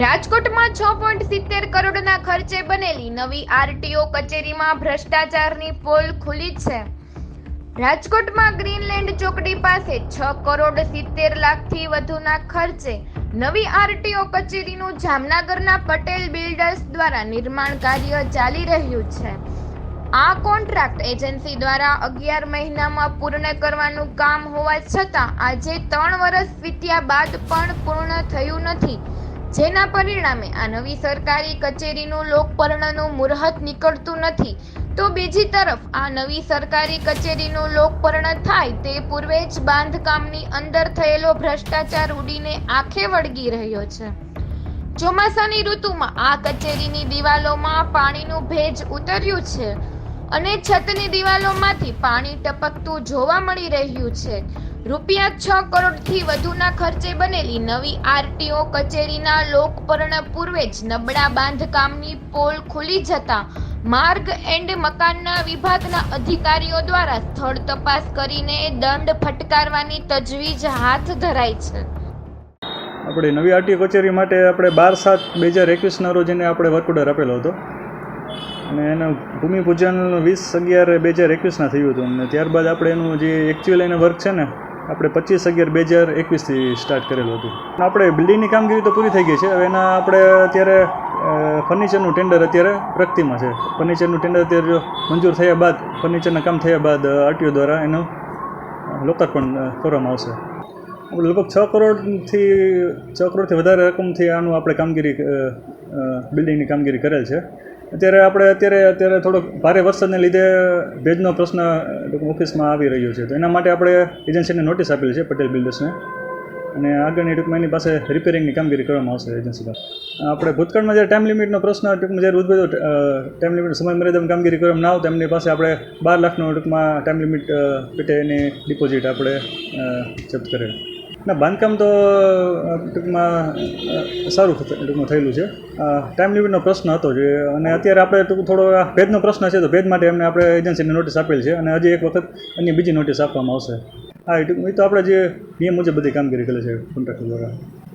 રાજકોટમાં છ પોઈન્ટ સિત્તેર કરોડના ખર્ચે બનેલી નવી આરટીઓ કચેરીમાં ભ્રષ્ટાચારની પોલ ખુલી છે. રાજકોટમાં ગ્રીનલેન્ડ ચોકડી પાસે છ કરોડ સિત્તેર લાખથી વધુના ખર્ચે નવી આરટીઓ કચેરીનું જામનગરના પટેલ બિલ્ડર્સ દ્વારા નિર્માણ કાર્ય ચાલી રહ્યું છે. આ કોન્ટ્રાક્ટ એજન્સી દ્વારા અગિયાર મહિનામાં પૂર્ણ કરવાનું કામ હોવા છતાં આજે ત્રણ વર્ષ વીત્યા બાદ પણ પૂર્ણ થયું નથી. જેના પરિણામે આ નવી સરકારી કચેરીનું લોકપર્ણનું મુહૂર્ત નીકળતું નથી, તો બીજી તરફ આ નવી સરકારી કચેરીનું લોકપર્ણ થાય તે પૂર્વે જ બાંધકામની અંદર થયેલો ભ્રષ્ટાચાર ઉડીને આંખે વળગી રહ્યો છે. ચોમાસાની ઋતુમાં આ કચેરીની દિવાલોમાં પાણીનું ભેજ ઉતર્યું છે અને છતની દિવાલોમાંથી પાણી ટપકતું જોવા મળી રહ્યું છે. રૂપિયા છ કરોડથી વધુના ખર્ચે બનેલી નવી આરટીઓ કચેરીના લોકપર્ણ પૂર્વે જ નબળા બાંધકામની પોલ ખુલી જતા માર્ગ એન્ડ મકાનના વિભાગના અધિકારીઓ દ્વારા સ્થળ તપાસ કરીને દંડ ફટકારવાની તજવીજ હાથ ધરાઈ છે. આપણે નવી આરટીઓ કચેરી માટે આપણે બાર સાત બે હજાર એકવીસના રોજ એને આપણે વર્ક ઓર્ડર આપેલો હતો. અને એનું ભૂમિપૂજન વીસ અગિયાર બે હજાર એકવીસના થયું હતું. અને ત્યારબાદ આપણે એનું જે એકચ્યુઅલ એને વર્ક છે ને આપણે પચીસ અગિયાર બે હજાર એકવીસથી સ્ટાર્ટ કરેલું હતું. આપણે બિલ્ડિંગની કામગીરી તો પૂરી થઈ ગઈ છે. હવે એના આપણે અત્યારે ફર્નિચરનું ટેન્ડર અત્યારે પ્રગતિમાં છે. ફર્નિચરનું ટેન્ડર અત્યારે જો મંજૂર થયા બાદ ફર્નિચરના કામ થયા બાદ આરટીઓ દ્વારા એનું લોકાર્પણ કરવામાં આવશે. આપણે લગભગ છ કરોડથી છ કરોડથી વધારે રકમથી આનું આપણે કામગીરી બિલ્ડિંગની કામગીરી કરેલ છે. અત્યારે આપણે અત્યારે અત્યારે થોડોક ભારે વરસાદને લીધે ભેજનો પ્રશ્ન ઓફિસમાં આવી રહ્યો છે. તો એના માટે આપણે એજન્સીને નોટિસ આપેલી છે પટેલ બિલ્ડર્સને. અને આગળની ટૂંકમાં એની પાસે રિપેરિંગની કામગીરી કરવામાં આવશે એજન્સી પાસે. આપણે ભૂતકાળમાં જ્યારે ટાઈમ લિમિટનો પ્રશ્ન ટૂંકમાં જ્યારે ઉદ્ભવ્યો ટાઈમ લિમિટ સમય મર્યાદામાં કામગીરી કરવામાં ના તો એમની પાસે આપણે બાર લાખનો ટૂંકમાં ટાઈમ લિમિટ પેટે એની ડિપોઝિટ આપણે જપ્ત કરેલ. ના, બાંધકામ તો ટૂંકમાં સારું ટૂંકમાં થયેલું છે. ટાઈમ લિમિટનો પ્રશ્ન હતો જે, અને અત્યારે આપણે ટૂંક થોડો, આ ભેજનો પ્રશ્ન છે તો ભેજ માટે એમને આપણે એજન્સીને નોટિસ આપેલ છે અને હજી એક વખત અન્ય બીજી નોટિસ આપવામાં આવશે. હા, એ તો આપણે જે નિયમ મુજબ બધી કામગીરી કરે છે કોન્ટ્રાક્ટર દ્વારા.